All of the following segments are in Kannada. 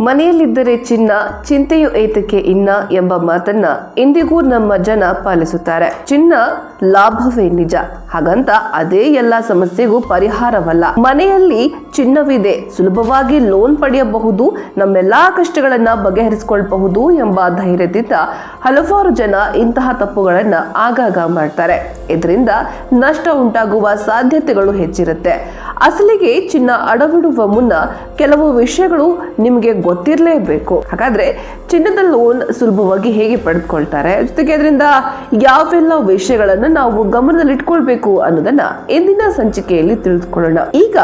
ಮನೆಯಲ್ಲಿದ್ದರೆ ಚಿನ್ನ, ಚಿಂತೆಯು ಏತಕ್ಕೆ ಇನ್ನ ಎಂಬ ಮಾತನ್ನ ಇಂದಿಗೂ ನಮ್ಮ ಜನ ಪಾಲಿಸುತ್ತಾರೆ. ಚಿನ್ನ ಲಾಭವೇ ನಿಜ. ಹಾಗಂತ ಅದೇ ಎಲ್ಲ ಸಮಸ್ಯೆಗೂ ಪರಿಹಾರವಲ್ಲ. ಮನೆಯಲ್ಲಿ ಚಿನ್ನವಿದೆ. ಸುಲಭವಾಗಿ ಲೋನ್ ಪಡೆಯಬಹುದು. ನಮ್ಮೆಲ್ಲಾ ಕಷ್ಟಗಳನ್ನ ಬಗೆಹರಿಸಿಕೊಳ್ಳಬಹುದು ಎಂಬ ಧೈರ್ಯದಿಂದ ಹಲವಾರು ಜನ ಇಂತಹ ತಪ್ಪುಗಳನ್ನ ಆಗಾಗ ಮಾಡ್ತಾರೆ. ಇದರಿಂದ ನಷ್ಟ ಉಂಟಾಗುವ ಸಾಧ್ಯತೆಗಳು ಹೆಚ್ಚಿರುತ್ತೆ. ಅಸಲಿಗೆ ಚಿನ್ನ ಅಡವಿಡುವ ಮುನ್ನ ಕೆಲವು ವಿಷಯಗಳು ನಿಮಗೆ ಗೊತ್ತಿರಲೇಬೇಕು. ಹಾಗಾದ್ರೆ ಚಿನ್ನದ ಲೋನ್ ಸುಲಭವಾಗಿ ಹೇಗೆ ಪಡೆದುಕೊಳ್ತಾರೆ? ಜೊತೆಗೆ ಅದರಿಂದ ಯಾವೆಲ್ಲ ವಿಷಯಗಳನ್ನು ನಾವು ಗಮನದಲ್ಲಿ ಇಟ್ಕೊಳ್ಬೇಕು ಅನ್ನೋದನ್ನ ಇಂದಿನ ಸಂಚಿಕೆಯಲ್ಲಿ ತಿಳಿದುಕೊಳ್ಳೋಣ. ಈಗ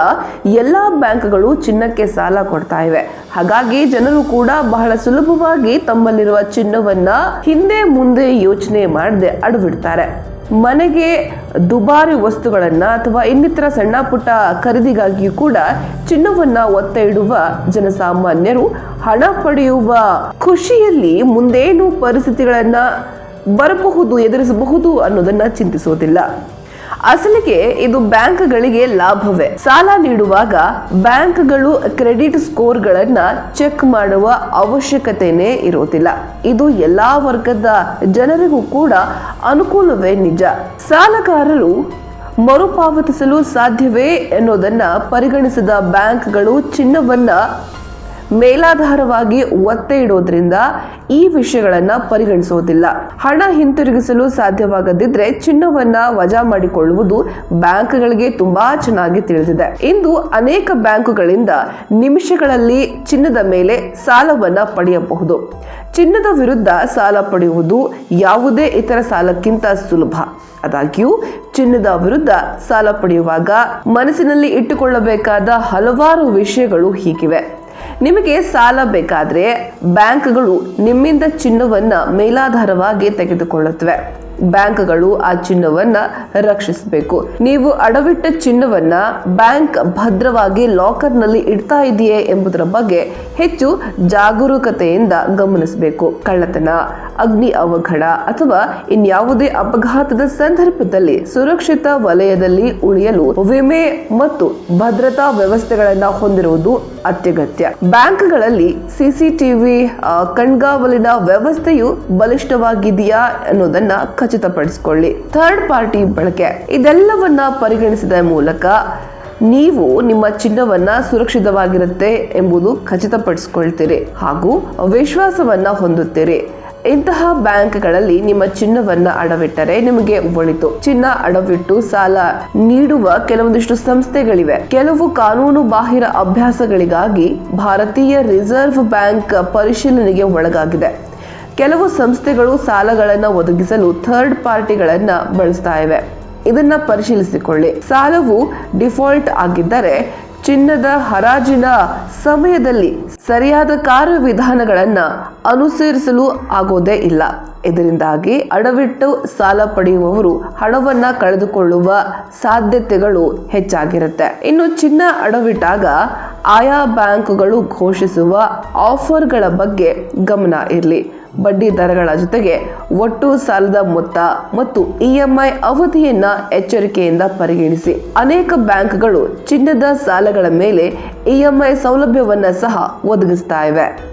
ಎಲ್ಲಾ ಬ್ಯಾಂಕ್ಗಳು ಚಿನ್ನಕ್ಕೆ ಸಾಲ ಕೊಡ್ತಾ ಇವೆ. ಹಾಗಾಗಿ ಜನರು ಕೂಡ ಬಹಳ ಸುಲಭವಾಗಿ ತಮ್ಮಲ್ಲಿರುವ ಚಿನ್ನವನ್ನ ಹಿಂದೆ ಮುಂದೆ ಯೋಚನೆ ಮಾಡದೆ ಅಡವಿಡ್ತಾರೆ. ಮನೆಗೆ ದುಬಾರಿ ವಸ್ತುಗಳನ್ನ ಅಥವಾ ಇನ್ನಿತರ ಸಣ್ಣ ಪುಟ್ಟ ಖರೀದಿಗಾಗಿಯೂ ಕೂಡ ಚಿನ್ನವನ್ನ ಒತ್ತ ಇಡುವ ಜನಸಾಮಾನ್ಯರು ಹಣ ಪಡೆಯುವ ಖುಷಿಯಲ್ಲಿ ಮುಂದೇನು ಪರಿಸ್ಥಿತಿಗಳನ್ನ ಬರಬಹುದು, ಎದುರಿಸಬಹುದು ಅನ್ನೋದನ್ನ ಚಿಂತಿಸೋದಿಲ್ಲ. ಅಸಲಿಗೆ ಇದು ಬ್ಯಾಂಕ್ಗಳಿಗೆ ಲಾಭವೇ? ಸಾಲ ನೀಡುವಾಗ ಬ್ಯಾಂಕ್ಗಳು ಕ್ರೆಡಿಟ್ ಸ್ಕೋರ್ಗಳನ್ನ ಚೆಕ್ ಮಾಡುವ ಅವಶ್ಯಕತೆನೇ ಇರೋದಿಲ್ಲ. ಇದು ಎಲ್ಲಾ ವರ್ಗದ ಜನರಿಗೂ ಕೂಡ ಅನುಕೂಲವೇ ನಿಜ. ಸಾಲಗಾರರು ಮರುಪಾವತಿಸಲು ಸಾಧ್ಯವೇ ಎನ್ನುವುದನ್ನ ಪರಿಗಣಿಸಿದ ಬ್ಯಾಂಕ್ಗಳು ಚಿನ್ನವನ್ನ ಮೇಲಾಧಾರವಾಗಿ ಒತ್ತೆ ಇಡೋದ್ರಿಂದ ಈ ವಿಷಯಗಳನ್ನ ಪರಿಗಣಿಸೋದಿಲ್ಲ. ಹಣ ಹಿಂತಿರುಗಿಸಲು ಸಾಧ್ಯವಾಗದಿದ್ರೆ ಚಿನ್ನವನ್ನ ವಜಾ ಮಾಡಿಕೊಳ್ಳುವುದು ಬ್ಯಾಂಕ್ಗಳಿಗೆ ತುಂಬಾ ಚೆನ್ನಾಗಿ ತಿಳಿದಿದೆ. ಇಂದು ಅನೇಕ ಬ್ಯಾಂಕುಗಳಿಂದ ನಿಮಿಷಗಳಲ್ಲಿ ಚಿನ್ನದ ಮೇಲೆ ಸಾಲವನ್ನ ಪಡೆಯಬಹುದು. ಚಿನ್ನದ ವಿರುದ್ಧ ಸಾಲ ಪಡೆಯುವುದು ಯಾವುದೇ ಇತರ ಸಾಲಕ್ಕಿಂತ ಸುಲಭ. ಆದಾಗ್ಯೂ, ಚಿನ್ನದ ವಿರುದ್ಧ ಸಾಲ ಪಡೆಯುವಾಗ ಮನಸ್ಸಿನಲ್ಲಿ ಇಟ್ಟುಕೊಳ್ಳಬೇಕಾದ ಹಲವಾರು ವಿಷಯಗಳು ಹೀಗಿವೆ. ನಿಮಗೆ ಸಾಲ ಬೇಕಾದರೆ ಬ್ಯಾಂಕ್ಗಳು ನಿಮ್ಮಿಂದ ಚಿನ್ನವನ್ನು ಮೇಲಾಧಾರವಾಗಿ ತೆಗೆದುಕೊಳ್ಳುತ್ತವೆ. ಬ್ಯಾಂಕ್ಗಳು ಆ ಚಿನ್ನವನ್ನ ರಕ್ಷಿಸಬೇಕು. ನೀವು ಅಡವಿಟ್ಟ ಚಿನ್ನವನ್ನ ಬ್ಯಾಂಕ್ ಭದ್ರವಾಗಿ ಲಾಕರ್ನಲ್ಲಿ ಇಡ್ತಾ ಇದೆಯೇ ಎಂಬುದರ ಬಗ್ಗೆ ಹೆಚ್ಚು ಜಾಗರೂಕತೆಯಿಂದ ಗಮನಿಸಬೇಕು. ಕಳ್ಳತನ. ಅಗ್ನಿ ಅವಘಡ ಅಥವಾ ಇನ್ಯಾವುದೇ ಅಪಘಾತದ ಸಂದರ್ಭದಲ್ಲಿ ಸುರಕ್ಷಿತ ವಲಯದಲ್ಲಿ ಉಳಿಯಲು ವಿಮೆ ಮತ್ತು ಭದ್ರತಾ ವ್ಯವಸ್ಥೆಗಳನ್ನ ಹೊಂದಿರುವುದು ಅತ್ಯಗತ್ಯ. ಬ್ಯಾಂಕ್ಗಳಲ್ಲಿ ಸಿಸಿಟಿವಿ ಕಣ್ಗಾವಲಿನ ವ್ಯವಸ್ಥೆಯು ಬಲಿಷ್ಠವಾಗಿದೆಯಾ ಅನ್ನೋದನ್ನ ಖಚಿತಪಡಿಸಿಕೊಳ್ಳಿ. ಥರ್ಡ್ ಪಾರ್ಟಿ ಬಳಕೆ. ಇದೆಲ್ಲವನ್ನ ಪರಿಗಣಿಸಿದ ಮೂಲಕ ನೀವು ನಿಮ್ಮ ಚಿನ್ನವನ್ನ ಸುರಕ್ಷಿತವಾಗಿರುತ್ತೆ ಎಂಬುದು ಖಚಿತಪಡಿಸಿಕೊಳ್ತೀರಿ ಹಾಗೂ ವಿಶ್ವಾಸವನ್ನ ಹೊಂದುತ್ತೀರಿ. ಇಂತಹ ಬ್ಯಾಂಕ್ಗಳಲ್ಲಿ ನಿಮ್ಮ ಚಿನ್ನವನ್ನ ಅಡವಿಟ್ಟರೆ ನಿಮಗೆ ಒಳಿತು ಚಿನ್ನ ಅಡವಿಟ್ಟು ಸಾಲ ನೀಡುವ ಕೆಲವೊಂದಿಷ್ಟು ಸಂಸ್ಥೆಗಳಿವೆ. ಕೆಲವು ಕಾನೂನು ಬಾಹಿರ ಅಭ್ಯಾಸಗಳಿಗಾಗಿ ಭಾರತೀಯ ರಿಸರ್ವ್ ಬ್ಯಾಂಕ್ ಪರಿಶೀಲನೆಗೆ ಒಳಗಾಗಿದೆ. ಕೆಲವು ಸಂಸ್ಥೆಗಳು ಸಾಲಗಳನ್ನು ಒದಗಿಸಲು ಥರ್ಡ್ ಪಾರ್ಟಿಗಳನ್ನು ಬಳಸ್ತಾ ಇವೆ. ಇದನ್ನ ಪರಿಶೀಲಿಸಿಕೊಳ್ಳಿ. ಸಾಲವು ಡಿಫಾಲ್ಟ್ ಆಗಿದ್ದರೆ ಚಿನ್ನದ ಹರಾಜಿನ ಸಮಯದಲ್ಲಿ ಸರಿಯಾದ ಕಾರ್ಯವಿಧಾನಗಳನ್ನ ಅನುಸರಿಸಲು ಆಗೋದೇ ಇಲ್ಲ. ಇದರಿಂದಾಗಿ ಅಡವಿಟ್ಟು ಸಾಲ ಪಡೆಯುವವರು ಹಣವನ್ನ ಕಳೆದುಕೊಳ್ಳುವ ಸಾಧ್ಯತೆಗಳು ಹೆಚ್ಚಾಗಿರುತ್ತೆ. ಇನ್ನು ಚಿನ್ನ ಅಡವಿಟ್ಟಾಗ ಆಯಾ ಬ್ಯಾಂಕುಗಳು ಘೋಷಿಸುವ ಆಫರ್ಗಳ ಬಗ್ಗೆ ಗಮನ ಇರಲಿ. ಬಡ್ಡಿ ದರಗಳ ಜೊತೆಗೆ ಒಟ್ಟು ಸಾಲದ ಮೊತ್ತ ಮತ್ತು ಇಎಂಐ ಅವಧಿಯನ್ನ ಎಚ್ಚರಿಕೆಯಿಂದ ಪರಿಗಣಿಸಿ ಅನೇಕ ಬ್ಯಾಂಕ್ಗಳು ಚಿನ್ನದ ಸಾಲಗಳ ಮೇಲೆ ಇಎಂಐ ಸೌಲಭ್ಯವನ್ನ ಸಹ ಒದಗಿಸ್ತಾ ಇವೆ.